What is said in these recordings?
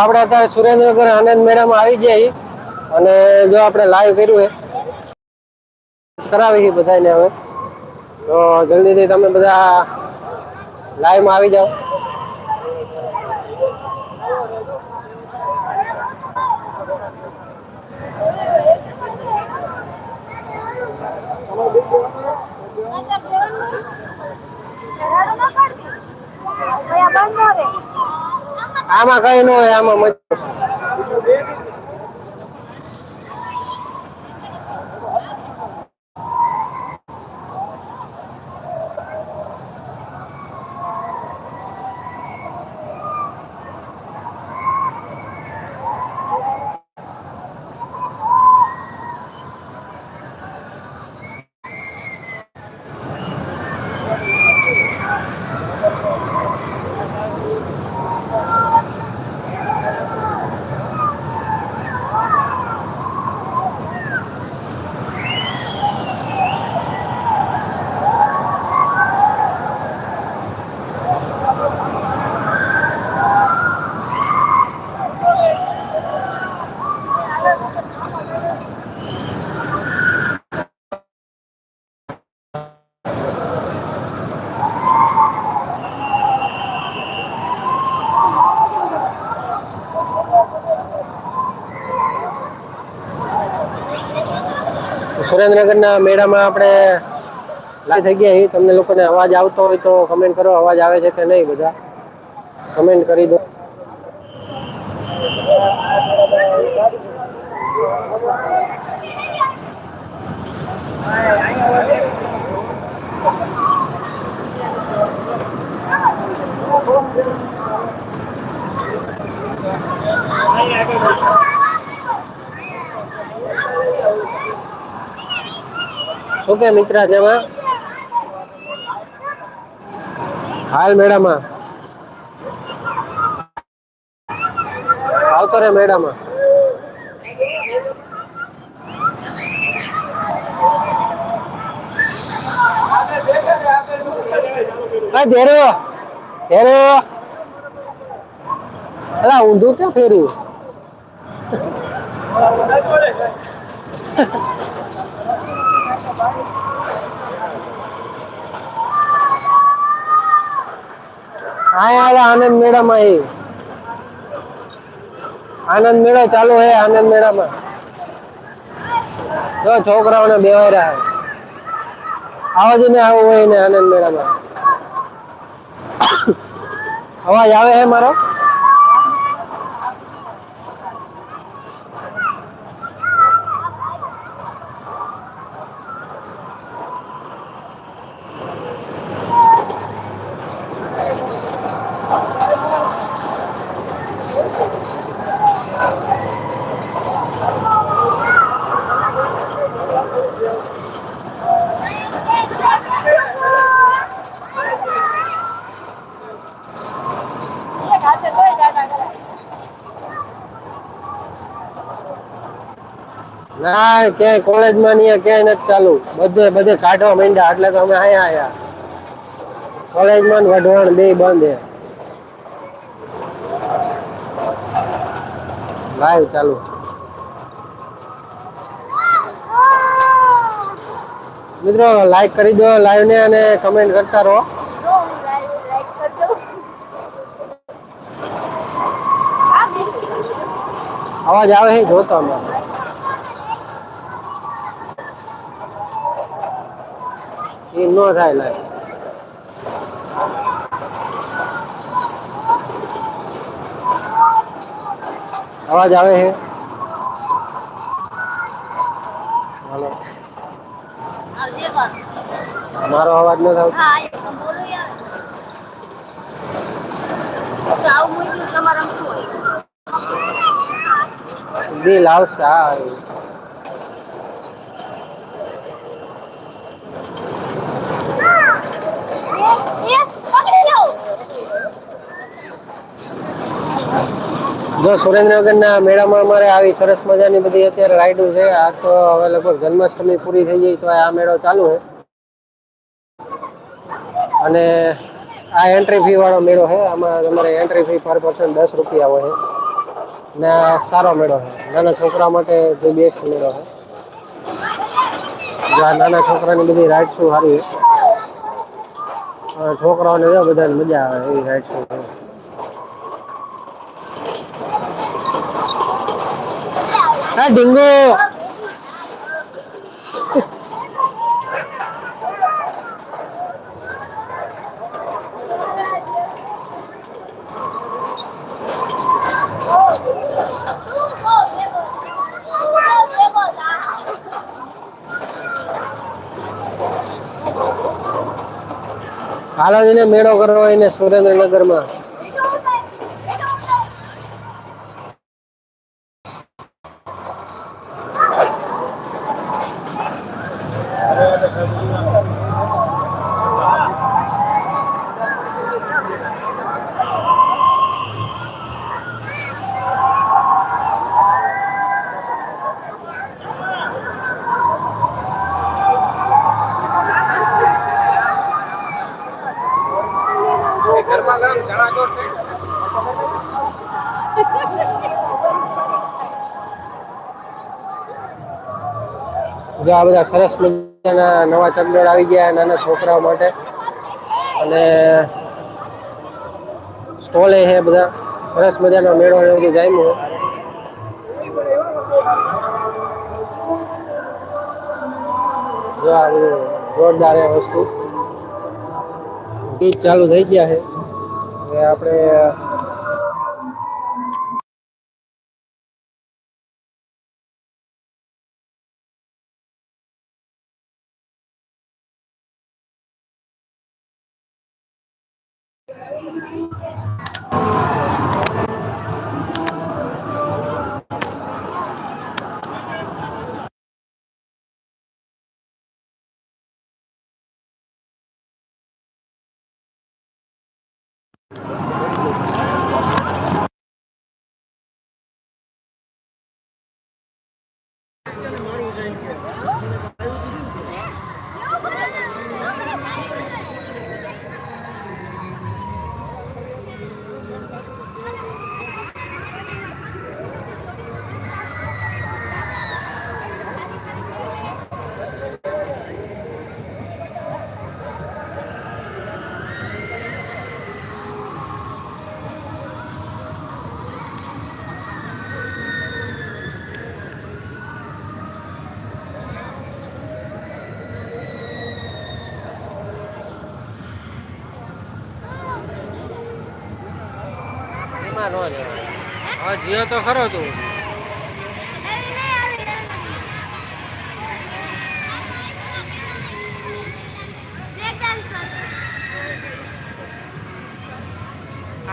આપણે અત્યારે સુરેન્દ્રનગર આનંદ મેળામાં આવી જઈએ અને જો આપણે લાઈવ કર્યું એ કરાવી છે બધાને હવે. તો જલ્દીથી તમે બધા લાઈવમાં આવી જાઓ. આમાં કઈ ન હોય આમાં મજા. સુરેન્દ્રનગરના મેળામાં આપણે લાઈ થઈ ગયા છીએ. તમને લોકોને અવાજ આવતો હોય તો કમેન્ટ કરો. અવાજ આવે છે કે નહીં બધા? કમેન્ટ કરી દો. શું કે મિત્ર જેમાં હાલ મેળામાં. આવતો રે મેળામાં. ધેરો ધેરો. અલા, ઊંધું ક્યાં ફેર્યું? આનંદ મેળામાં એ. આનંદ મેળો ચાલુ હે આનંદ મેળામાં. જો છોકરાઓને બેવાય રહ્યા આવો જ ને આવું હોય ને આનંદ મેળામાં. અવાજ આવે હે મારો? ના ક્યાંય કોલેજમાં નહીં, ક્યાંય નથી ચાલુ. બધે બધે કાઢવા માંડ્યા. એટલે તો અમે અહીંયા આયા કોલેજમાં ને વઢવાણ બે બંધ. લાઈવ ચાલુ. મિત્રો લાઈક કરી દો લાઈવ ને અને કમેન્ટ કરતા રહો. અવાજ આવે છે જોતો અમે એમ ન થાય લાઈવ અવાજ આવે છે? હાલો. મારો અવાજ ન થાય દિલ આવશે હા. જો સુરેન્દ્રનગરના મેળામાં અમારે આવી સરસ મજાની બધી અત્યારે રાઈડો છે. આ તો હવે લગભગ જન્માષ્ટમી પૂરી થઈ ગઈ તો આ મેળો ચાલુ છે. અને આ એન્ટ્રી ફી વાળો મેળો છે. આમાં તમારે એન્ટ્રી ફી પર પર્સન દસ રૂપિયા હોય ને સારો મેળો છે. નાના છોકરા માટે જે બેસ્ટ મેળો છે. નાના છોકરાની બધી રાઇડ્સ સારી છે. અ છોકરાઓને જો બધાને મજા આવે એવી રાઇડ્સ છે. ડીંગુ હાલોજીને મેળો કરવો હોય ને સુરેન્દ્રનગરમાં? જો આ બધા સરસ મજાના નવા ચંદોળ આવી ગયા નાના છોકરાઓ માટે. અને સ્ટોલે છે બધા. સરસ મજાનો મેળો એવું બધું જામ્યું જો આ બધું જોરદાર વસ્તુ. ગીત ચાલુ થઈ ગયા છે હવે આપણે ન જવાય હા, જીઓ તો ખરો તું.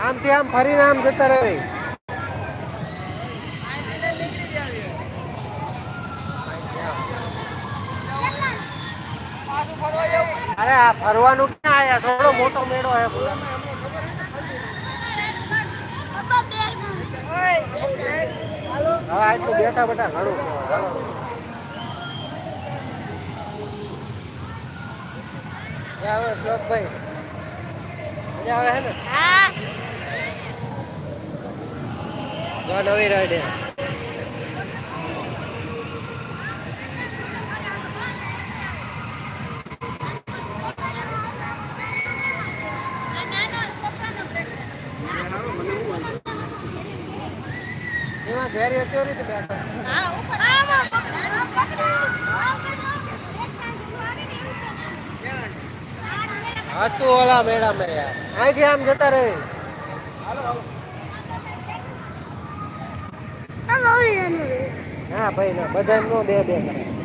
આમથી આમ ફરીને આમ જતા રહે. અરે આ ફરવાનું ક્યાં આયા? થોડો મોટો મેળો હે આટલું બેઠા બેઠા ઘણું. આવે શ્લોકભાઈ મજા આવે હે ને? જો નવી રાઈડ ધૈર્ય કેવી રીતે બેઠા? હતું ઓલા મેળા મેં યાર. અહીંથી આમ જતા રહે. હા ભાઈ ના બધા નો બે બે કરે.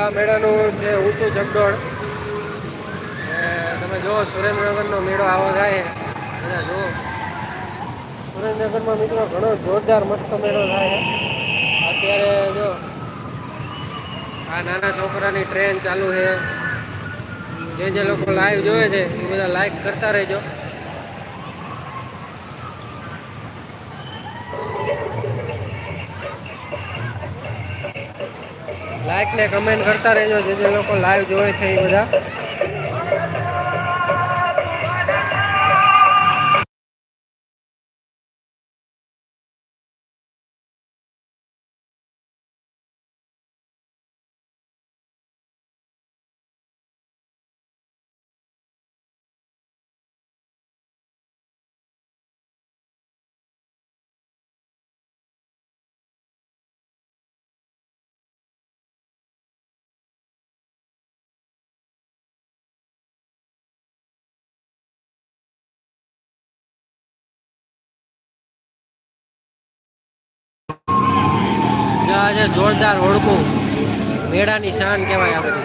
આ મેળાનું છે ઊંચું જગડોળ ને તમે જુઓ, સુરેન્દ્રનગરનો મેળો આવો થાય બધા જુઓ. સુરેન્દ્રનગરમાં મિત્રો ઘણો જોરદાર મસ્ત મેળો થાય. અત્યારે જો, આ નાના છોકરાની ટ્રેન ચાલુ છે. જે જે લોકો લાઈવ જોવે છે, એ બધા લાઈક કરતા રહેજો. લાઈક ને કમેન્ટ કરતા રહેજો જે જે લોકો લાઈવ જોવે છે એ બધા. આ જોરદાર હોડકું મેળાની શાન કહેવાય આપણે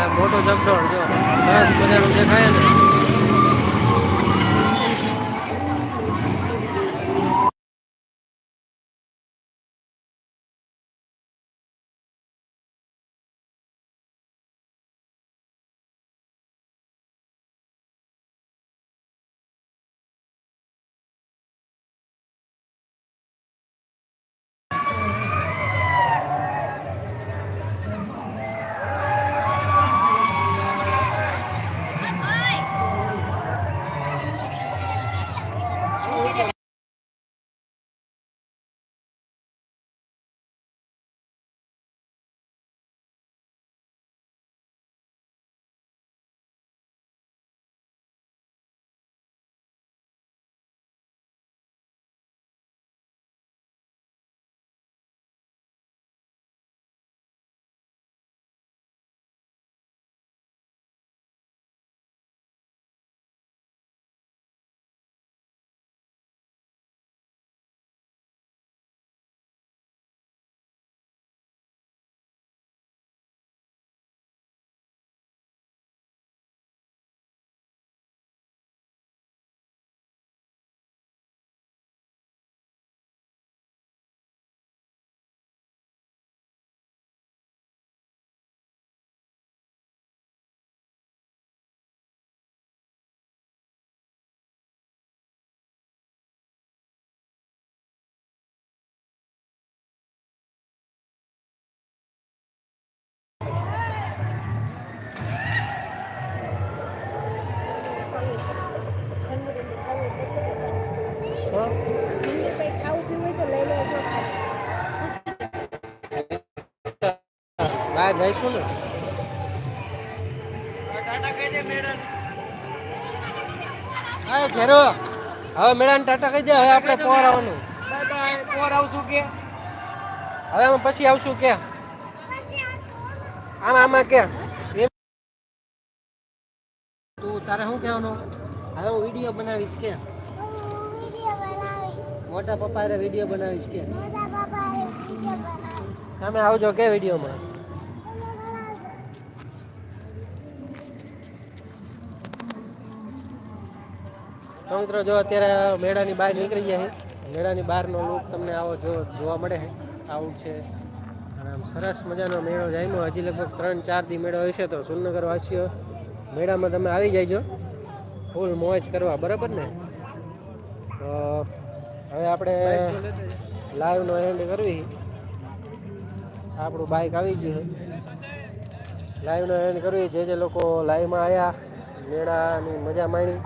આ મોટો જગડોળ જો. સરસ મજાનું દેખાય ને. શું? બહાર જઈશું ને? હા ઘેરો હવે મેળાને ટાટા કહી દે, હવે આપણે પોર આવવાનું. પોર આવશું કે હવે અમે પછી આવશું કે. આમાં આમાં કે. તું તારે શું કહેવાનું? હવે હું વીડિયો બનાવીશ કે. મોટા પપ્પા રે વીડિયો બનાવીશ કે. તમે આવજો કે વિડીયોમાં? તો મિત્રો જો અત્યારે મેળાની બહાર નીકળી ગયા છે. મેળાની બહારનો લુક તમને આવો જો જોવા મળે છે. આવું છે. અને આમ સરસ મજાનો મેળો જામ્યો. હજી લગભગ ત્રણ ચાર દી મેળો હશે તો સુરનગર વાસીઓ મેળામાં તમે આવી જાયજો. ફૂલ મોજ કરવા બરાબર ને? તો હવે આપણે લાઈવનો એન્ડ કરવી. આપણું બાઇક આવી ગયું લાઈવનો એન્ડ કરવી, જે જે લોકો લાઈવમાં આવ્યા મેળાની મજા માણી,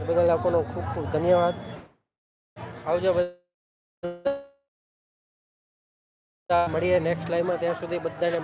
એ બધા લોકોનો ખૂબ ખૂબ ધન્યવાદ. આવજો બધા. મળીએ નેક્સ્ટ લાઈવમાં ત્યાં સુધી બધાને